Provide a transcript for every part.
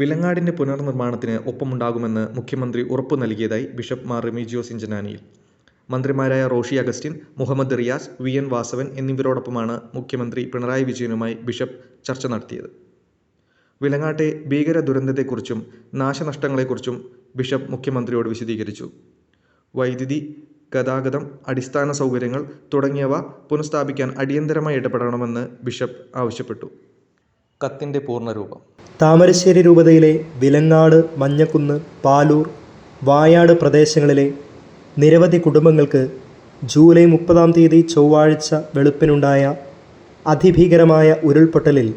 വിലങ്ങാടിന്റെ പുനർനിർമ്മാണത്തിന് ഒപ്പമുണ്ടാകുമെന്ന് മുഖ്യമന്ത്രി ഉറപ്പു നൽകിയതായി ബിഷപ്പ് മാർ റെമീജിയോസ് ഇഞ്ചനാനിയിൽ മന്ത്രിമാരായ റോഷി അഗസ്റ്റിൻ മുഹമ്മദ് റിയാസ് വി എൻ വാസവൻ എന്നിവരോടൊപ്പമാണ് മുഖ്യമന്ത്രി പിണറായി വിജയനുമായി ബിഷപ്പ് ചർച്ച നടത്തിയത്. വിലങ്ങാട്ടെ ഭീകര ദുരന്തത്തെക്കുറിച്ചും നാശനഷ്ടങ്ങളെക്കുറിച്ചും ബിഷപ്പ് മുഖ്യമന്ത്രിയോട് വിശദീകരിച്ചു. വൈദ്യുതി ഗതാഗതം അടിസ്ഥാന സൗകര്യങ്ങൾ തുടങ്ങിയവ പുനഃസ്ഥാപിക്കാൻ അടിയന്തരമായി ഇടപെടണമെന്ന് ബിഷപ്പ് ആവശ്യപ്പെട്ടു. കത്തിന്റെ പൂർണരൂപം താമരശ്ശേരി രൂപതയിലെ വിലങ്ങാട് മഞ്ഞക്കുന്ന് പാലൂർ വായാട് പ്രദേശങ്ങളിലെ നിരവധി കുടുംബങ്ങൾക്ക് ജൂലൈ മുപ്പതാം തീയതി ചൊവ്വാഴ്ച വെളുപ്പിനുണ്ടായ അതിഭീകരമായ ഉരുൾപൊട്ടലിൽ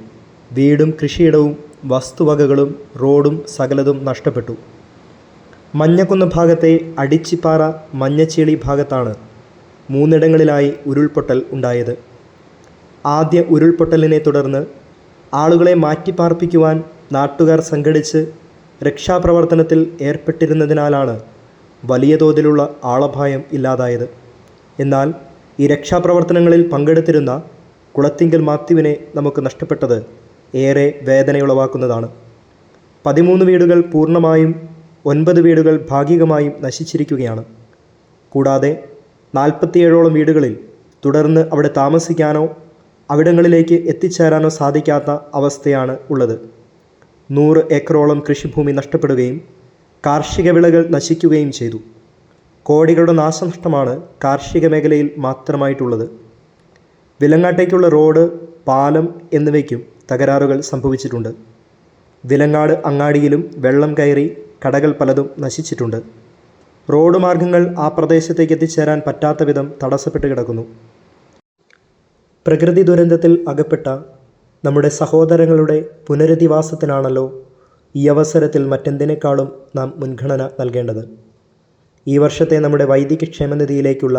വീടും കൃഷിയിടവും വസ്തുവകകളും റോഡും സകലതും നഷ്ടപ്പെട്ടു. മഞ്ഞക്കുന്ന് ഭാഗത്തെ അടിച്ചിപ്പാറ മഞ്ഞച്ചേളി ഭാഗത്താണ് മൂന്നിടങ്ങളിലായി ഉരുൾപൊട്ടൽ ഉണ്ടായത്. ആദ്യ ഉരുൾപൊട്ടലിനെ തുടർന്ന് ആളുകളെ മാറ്റിപ്പാർപ്പിക്കുവാൻ നാട്ടുകാർ സംഘടിച്ച് രക്ഷാപ്രവർത്തനത്തിൽ ഏർപ്പെട്ടിരുന്നതിനാലാണ് വലിയ തോതിലുള്ള ആളപായം ഇല്ലാതായത്. എന്നാൽ ഈ രക്ഷാപ്രവർത്തനങ്ങളിൽ പങ്കെടുത്തിരുന്ന കുളത്തിങ്കൽ മാത്യുവിനെ നമുക്ക് നഷ്ടപ്പെട്ടത് ഏറെ വേദനയുളവാക്കുന്നതാണ്. പതിമൂന്ന് വീടുകൾ പൂർണമായും ഒൻപത് വീടുകൾ ഭാഗികമായും നശിച്ചിരിക്കുകയാണ്. കൂടാതെ നാൽപ്പത്തിയേഴോളം വീടുകളിൽ തുടർന്ന് അവിടെ താമസിക്കാനോ അവിടങ്ങളിലേക്ക് എത്തിച്ചേരാനോ സാധിക്കാത്ത അവസ്ഥയാണ് ഉള്ളത്. നൂറ് ഏക്കറോളം കൃഷിഭൂമി നഷ്ടപ്പെടുകയും കാർഷിക വിളകൾ നശിക്കുകയും ചെയ്തു. കോടികളുടെ നാശനഷ്ടമാണ് കാർഷിക മേഖലയിൽ മാത്രമായിട്ടുള്ളത്. വിലങ്ങാട്ടേക്കുള്ള റോഡ് പാലം എന്നിവയ്ക്കും തകരാറുകൾ സംഭവിച്ചിട്ടുണ്ട്. വിലങ്ങാട് അങ്ങാടിയിലും വെള്ളം കയറി കടകൾ പലതും നശിച്ചിട്ടുണ്ട്. റോഡ് മാർഗങ്ങൾ ആ പ്രദേശത്തേക്ക് എത്തിച്ചേരാൻ പറ്റാത്ത വിധം തടസ്സപ്പെട്ട് കിടക്കുന്നു. പ്രകൃതി ദുരന്തത്തിൽ അകപ്പെട്ട നമ്മുടെ സഹോദരങ്ങളുടെ പുനരധിവാസത്തിനാണല്ലോ ഈ അവസരത്തിൽ മറ്റെന്തിനേക്കാളും നാം മുൻഗണന നൽകേണ്ടത്. ഈ വർഷത്തെ നമ്മുടെ വൈദിക ക്ഷേമനിധിയിലേക്കുള്ള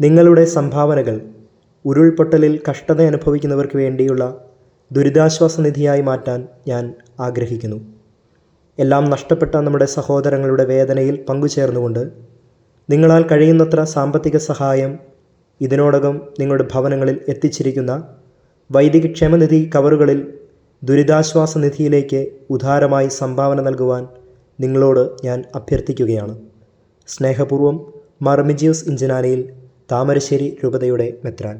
നിങ്ങളുടെ സംഭാവനകൾ ഉരുൾപൊട്ടലിൽ കഷ്ടത അനുഭവിക്കുന്നവർക്ക് വേണ്ടിയുള്ള ദുരിതാശ്വാസ നിധിയായി മാറ്റാൻ ഞാൻ ആഗ്രഹിക്കുന്നു. എല്ലാം നഷ്ടപ്പെട്ട നമ്മുടെ സഹോദരങ്ങളുടെ വേദനയിൽ പങ്കുചേർന്നുകൊണ്ട് നിങ്ങളാൽ കഴിയുന്നത്ര സാമ്പത്തിക സഹായം ഇതിനോടകം നിങ്ങളുടെ ഭവനങ്ങളിൽ എത്തിച്ചിരിക്കുന്ന വൈദിക ക്ഷേമനിധി കവറുകളിൽ ദുരിതാശ്വാസ നിധിയിലേക്ക് ഉദാരമായി സംഭാവന നൽകുവാൻ നിങ്ങളോട് ഞാൻ അഭ്യർത്ഥിക്കുകയാണ്. സ്നേഹപൂർവം മർമിജിയസ് ഇഞ്ചനാനയിൽ താമരശ്ശേരി രൂപതയുടെ മെത്രാൻ.